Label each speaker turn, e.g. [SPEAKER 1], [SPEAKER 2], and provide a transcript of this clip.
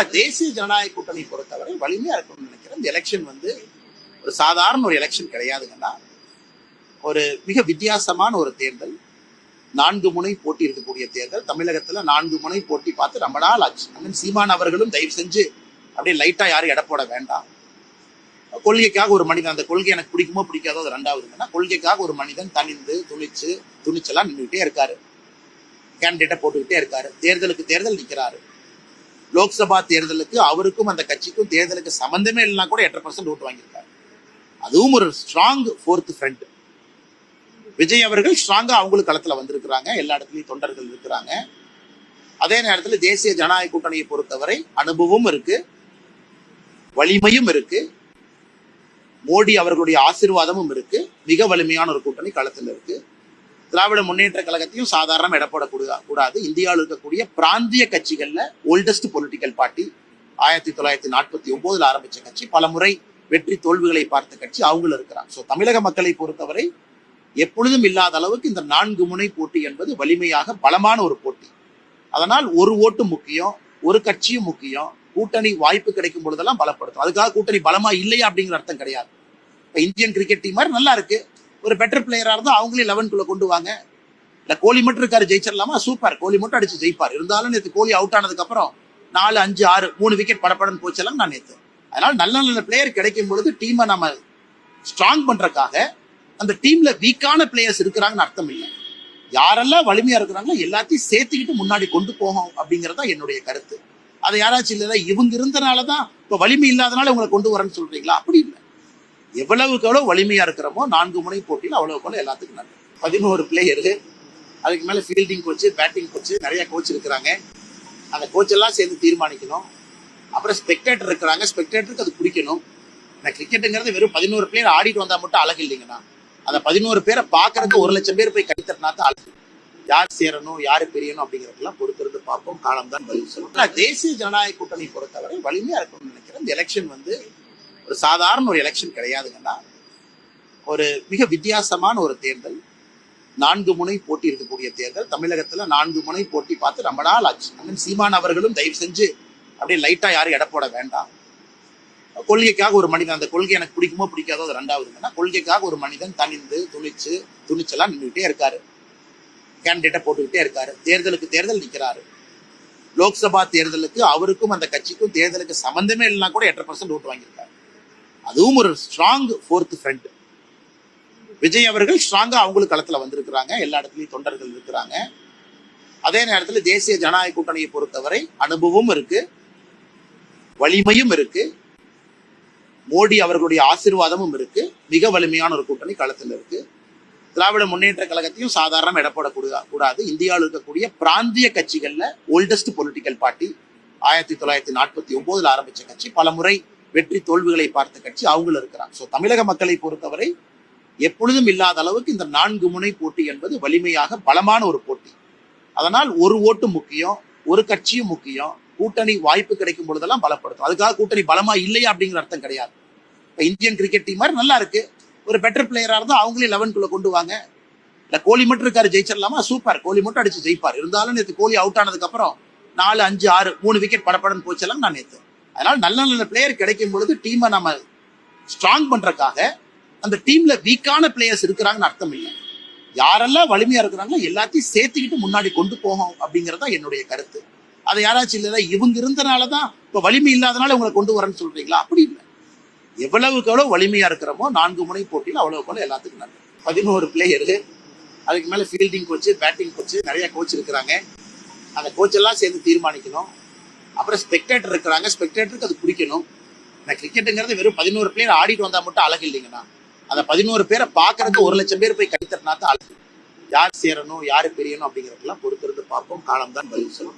[SPEAKER 1] ஆனா தேசிய ஜனநாயக கூட்டணி பொறுத்தவரை வலிமையா இருக்கணும்னு நினைக்கிறேன். இந்த எலெக்ஷன் வந்து ஒரு சாதாரண ஒரு எலெக்ஷன் கிடையாதுங்கன்னா ஒரு மிக வித்தியாசமான ஒரு தேர்தல் நான்கு முனை போட்டி இருக்கக்கூடிய தேர்தல் தமிழகத்துல நான்கு முனை போட்டி பார்த்து ரொம்ப நாள் ஆச்சு. அண்ணன் சீமான் அவர்களும் தயவு செஞ்சு அப்படியே லைட்டா யாரும் எடை போட வேண்டாம். கொள்கைக்காக ஒரு மனிதன் அந்த கொள்கை எனக்கு பிடிக்குமோ பிடிக்காதோ அது ரெண்டாவதுங்கன்னா கொள்கைக்காக ஒரு மனிதன் தனிந்து துணிச்சு துணிச்செல்லாம் நின்றுகிட்டே இருக்காரு. கேண்டிடேட்டை போட்டுக்கிட்டே இருக்காரு. தேர்தலுக்கு தேர்தல் நிற்கிறாரு லோக்சபா தேர்தலுக்கு அவருக்கும் அந்த கட்சிக்கும் தேர்தலுக்கு சம்பந்தமே இல்லைனா கூட எட்டரை பர்சன்ட் ஓட்டு வாங்கியிருக்காரு. அதுவும் ஒரு ஸ்ட்ராங் ஃபோர்த் ஃப்ரண்ட் விஜய் அவர்கள் ஸ்ட்ராங்கா அவங்களுக்கு களத்துல வந்திருக்கிறாங்க. எல்லா இடத்துலயும் தொண்டர்கள் இருக்கிறாங்க. அதே நேரத்தில் தேசிய ஜனநாயக கூட்டணியை பொறுத்தவரை அனுபவமும் இருக்கு. வலிமையும் இருக்கு. மோடி அவர்களுடைய ஆசீர்வாதமும் இருக்கு. மிக வலிமையான ஒரு கூட்டணி களத்தில் இருக்கு. திராவிட முன்னேற்ற கழகத்தையும் சாதாரண இடப்பட கூடாது. இந்தியாவில் இருக்கக்கூடிய பிராந்திய கட்சிகளில் ஓல்டஸ்ட் பொலிட்டிக்கல் பார்ட்டி ஆயிரத்தி தொள்ளாயிரத்தி நாற்பத்தி ஒன்பதுல ஆரம்பிச்ச கட்சி. பல முறை வெற்றி தோல்விகளை பார்த்த கட்சி அவங்களும் இருக்கிறாங்க. ஸோ தமிழக மக்களை பொறுத்தவரை எப்பொழுதும் இல்லாத அளவுக்கு இந்த நான்கு முனை போட்டி என்பது வலிமையாக பலமான ஒரு போட்டி. அதனால் ஒரு ஓட்டு முக்கியம் ஒரு கட்சியும் முக்கியம். கூட்டணி வாய்ப்பு கிடைக்கும் பொழுதெல்லாம் பலப்படுத்தும். அதுக்காக கூட்டணி பலமா இல்லையா அப்படிங்கிற அர்த்தம் கிடையாது. இப்போ இந்தியன் கிரிக்கெட் டீம் மாதிரி நல்லா இருக்கு. ஒரு பெட்டர் பிளேயரா இருந்தா அவங்களே லெவன்குள்ள கொண்டு வாங்க. இல்ல கோலி மட்டும் இருக்காரு ஜெயிச்சிடலாமா? சூப்பர். கோலி மட்டும் அடிச்சு ஜெயிப்பார். இருந்தாலும் நேற்று கோலி அவுட் ஆனதுக்கு அப்புறம் நாலு அஞ்சு ஆறு மூணு விக்கெட் படப்படன்னு போச்செல்லாம் நான் நேற்று அதனால நல்ல நல்ல பிளேயர் கிடைக்கும் பொழுது டீமை நம்ம ஸ்ட்ராங் பண்றதுக்காக அந்த டீம்ல வீக்கான பிளேயர்ஸ் இருக்கிறாங்கன்னு அர்த்தம் இல்லை. யாரெல்லாம் வலிமையா இருக்கிறாங்களோ எல்லாத்தையும் சேர்த்துக்கிட்டு முன்னாடி கொண்டு போகும் அப்படிங்கறதா என்னுடைய கருத்து. அதை யாராச்சும் இல்லைன்னா இவங்க இருந்தனால தான் இப்போ வலிமை இல்லாதனால உங்களை கொண்டு வரேன்னு சொல்றீங்களா? அப்படி இல்லை. எவ்வளவுக்கு எவ்வளவு வலிமையா இருக்கிறோமோ நான்கு முனை போட்டியில் அவ்வளவுக்கு அவ்வளவு எல்லாத்துக்கும் நல்லது பதினோரு பிளேயரு அதுக்கு மேல ஃபீல்டிங் கோச்சு பேட்டிங் கோச்சு நிறைய கோச் இருக்கிறாங்க. அந்த கோச் எல்லாம் சேர்ந்து தீர்மானிக்கணும். அப்புறம் ஸ்பெக்டேட்டர் இருக்கிறாங்க. ஸ்பெக்டேட்டருக்கு அது பிடிக்கணும். இந்த கிரிக்கெட்டுங்கிறது வெறும் பதினோரு பிளேயர் ஆடிட்டு வந்தால் மட்டும் அழகு இல்லைங்கண்ணா. அந்த பதினோரு பேரை பார்க்கறதுக்கு ஒரு லட்சம் பேர் போய் கைத்தட்டினா தான் அழகு. யார் சேரணும் யார் பிரியணும் அப்படிங்கிறதெல்லாம் பொறுத்திருந்து பார்ப்போம். காலம் தான் பதில் சொல்லும். தேசிய ஜனநாயக கூட்டணி பொறுத்தவரை வலிமையா இருக்கணும்னு நினைக்கிறேன். இந்த எலெக்ஷன் வந்து ஒரு சாதாரண ஒரு எலெக்ஷன் கிடையாதுங்கன்னா ஒரு மிக வித்தியாசமான ஒரு தேர்தல் நான்கு முனை போட்டி இருக்கக்கூடிய தேர்தல் தமிழகத்துல நான்கு முனை போட்டி பார்த்து ரொம்ப நாள் ஆச்சு. அண்ணன் சீமான் அவர்களும் தயவு செஞ்சு அப்படியே லைட்டா யாரும் எடை போட வேண்டாம். கொள்கைக்காக ஒரு மனிதன் அந்த கொள்கை எனக்கு பிடிக்குமோ பிடிக்காதோ அது ரெண்டாவதுங்கன்னா கொள்கைக்காக ஒரு மனிதன் தனிந்து துணிச்சு துணிச்செல்லாம் நின்றுகிட்டே இருக்காரு. கேண்டிடேட்டை போட்டுக்கிட்டே இருக்காரு. தேர்தலுக்கு தேர்தல் நிற்கிறாரு லோக்சபா தேர்தலுக்கு அவருக்கும் அந்த கட்சிக்கும் தேர்தலுக்கு சம்பந்தமே இல்லைனா கூட எட்டரை பர்சன்ட் ஓட்டு வாங்கியிருக்காரு. அதுவும் ஒரு ஸ்ட்ராங் ஃபோர்த் ஃப்ரண்ட் விஜய் அவர்கள் ஸ்ட்ராங்காக அவங்களுக்கு களத்தில் வந்திருக்கிறாங்க. எல்லா இடத்துலையும் தொண்டர்கள் இருக்கிறாங்க. அதே நேரத்தில் தேசிய ஜனநாயக கூட்டணியை பொறுத்தவரை அனுபவமும் இருக்கு. வலிமையும் இருக்கு. மோடி அவர்களுடைய ஆசீர்வாதமும் இருக்கு. மிக வலிமையான ஒரு கூட்டணி களத்தில் இருக்கு. திராவிட முன்னேற்ற கழகத்தையும் சாதாரண இடப்படக்கூடா கூடாது. இந்தியாவில் இருக்கக்கூடிய பிராந்திய கட்சிகளில் ஓல்டஸ்ட் பொலிட்டிக்கல் பார்ட்டி ஆயிரத்தி தொள்ளாயிரத்தி நாற்பத்தி ஒன்பதுல ஆரம்பிச்ச கட்சி. பல முறை வெற்றி தோல்விகளை பார்த்த கட்சி அவங்களும் இருக்கிறாங்க. ஸோ தமிழக மக்களை பொறுத்தவரை எப்பொழுதும் இல்லாத அளவுக்கு இந்த நான்கு முனை போட்டி என்பது வலிமையாக பலமான ஒரு போட்டி. அதனால் ஒரு ஓட்டு முக்கியம் ஒரு கட்சியும் முக்கியம். கூட்டணி வாய்ப்பு கிடைக்கும் பொழுதெல்லாம் பலப்படுத்தும். அதுக்காக கூட்டணி பலமா இல்லையா அப்படிங்கிற அர்த்தம் கிடையாது. இப்போ இந்தியன் கிரிக்கெட் டீம் மாதிரி நல்லா இருக்கு. ஒரு பெட்டர் பிளேயரா இருந்தா அவங்களே லெவன்குள்ள கொண்டு வாங்க. இல்ல கோலி மட்டும் இருக்காரு ஜெயிச்சிடலாமா? சூப்பர் கோலி மட்டும் அடிச்சு ஜெயிப்பார். இருந்தாலும் நேற்று கோலி அவுட் ஆனதுக்கு அப்புறம் நாலு அஞ்சு ஆறு மூணு விக்கெட் படப்படன்னு போச்செல்லாம் நான் நேற்று அதனால நல்ல நல்ல பிளேயர் கிடைக்கும் பொழுது டீமை நம்ம ஸ்ட்ராங் பண்றதுக்காக அந்த டீம்ல வீக்கான பிளேயர்ஸ் இருக்கிறாங்கன்னு அர்த்தம் இல்லை. யாரெல்லாம் வலிமையா இருக்கிறாங்களோ எல்லாத்தையும் சேர்த்துக்கிட்டு முன்னாடி கொண்டு போகும் அப்படிங்கறதா என்னுடைய கருத்து. அதை யாராச்சும் இல்லைன்னா இவங்க இருந்தனால தான் இப்போ வலிமை இல்லாதனால உங்களை கொண்டு வரேன்னு சொல்றீங்களா? அப்படி இல்லை. எவ்வளவுக்கு எவ்வளவு வலிமையா இருக்கிறோமோ நான்கு முனை போட்டியில் அவ்வளவு போல எல்லாத்துக்கும் நல்லது பதினோரு பிளேயரு அதுக்கு மேல ஃபீல்டிங் கோச்சு பேட்டிங் கோச்சு நிறைய கோச் இருக்கிறாங்க. அந்த கோச் எல்லாம் சேர்ந்து தீர்மானிக்கணும். அப்புறம் ஸ்பெக்டேட்டர் இருக்கிறாங்க. ஸ்பெக்டேட்டருக்கு அது பிடிக்கணும். இந்த கிரிக்கெட்டுங்கிறது வெறும் பதினோரு பிளேயர் ஆடிட்டு வந்தா மட்டும் அழகு இல்லைங்கண்ணா. அந்த பதினோரு பேரை பாக்குறதுக்கு ஒரு லட்சம் பேர் போய் கைத்தட்டினா தான் அழகு. யார் சேரணும் யாரு பெரியணும் அப்படிங்கறதெல்லாம் பொறுத்திருந்து பார்ப்போம். காலம் தான் பதில் சொல்லும்